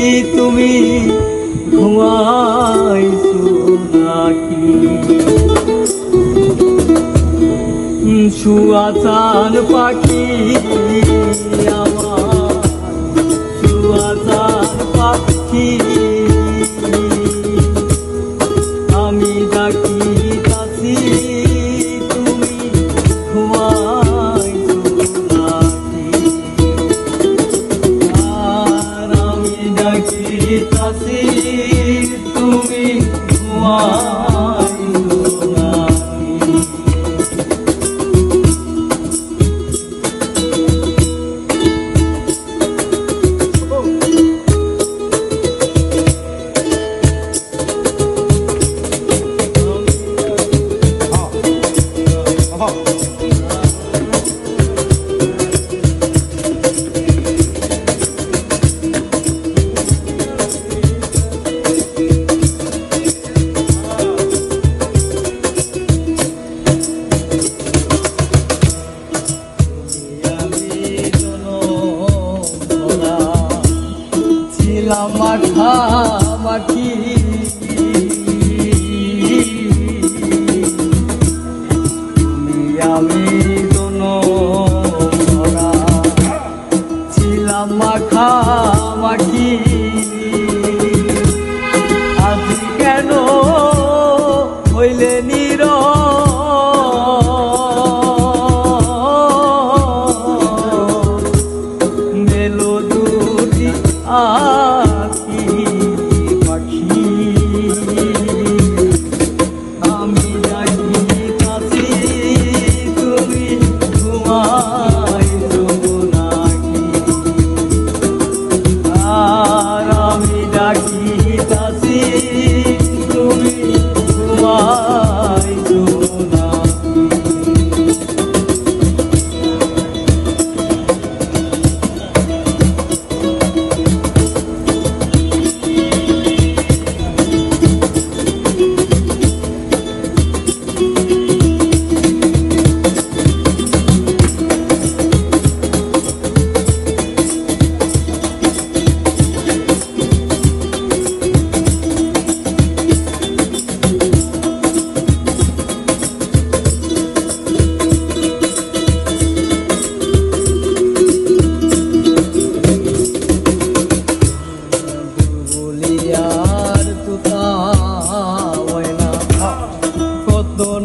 কি তুমি ঘুমাইছো নাকি? শুয়া চান পাখি 아. পাঠা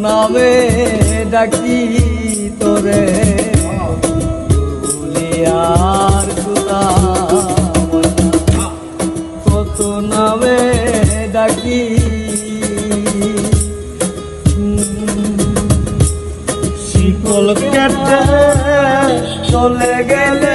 নামে ডাকি তোরে। আর কত নামে ডাকি। শিকল কেটে চলে গেলে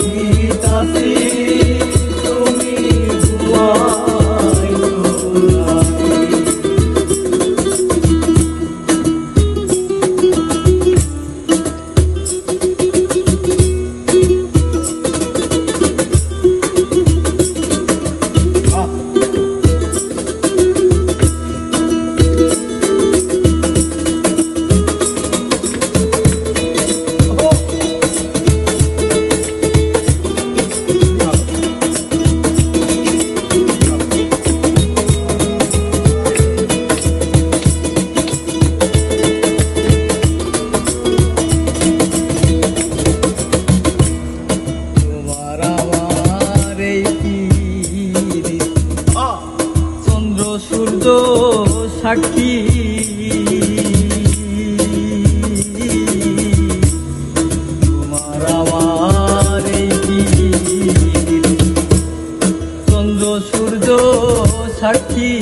থাকি। তোমার চন্দ্র সূর্য সাক্ষী।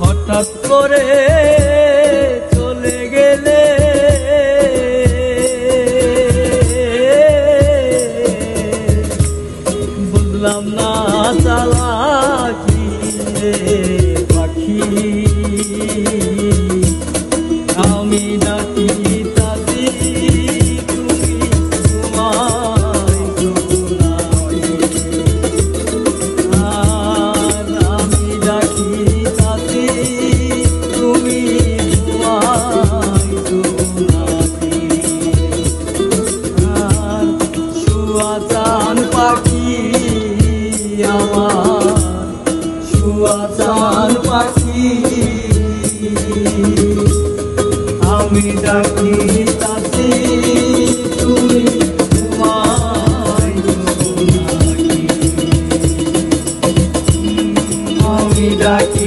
হঠাৎ করে চলে গেলে না চালা পাখি আমি ডাকি তুমি আমি ডাকি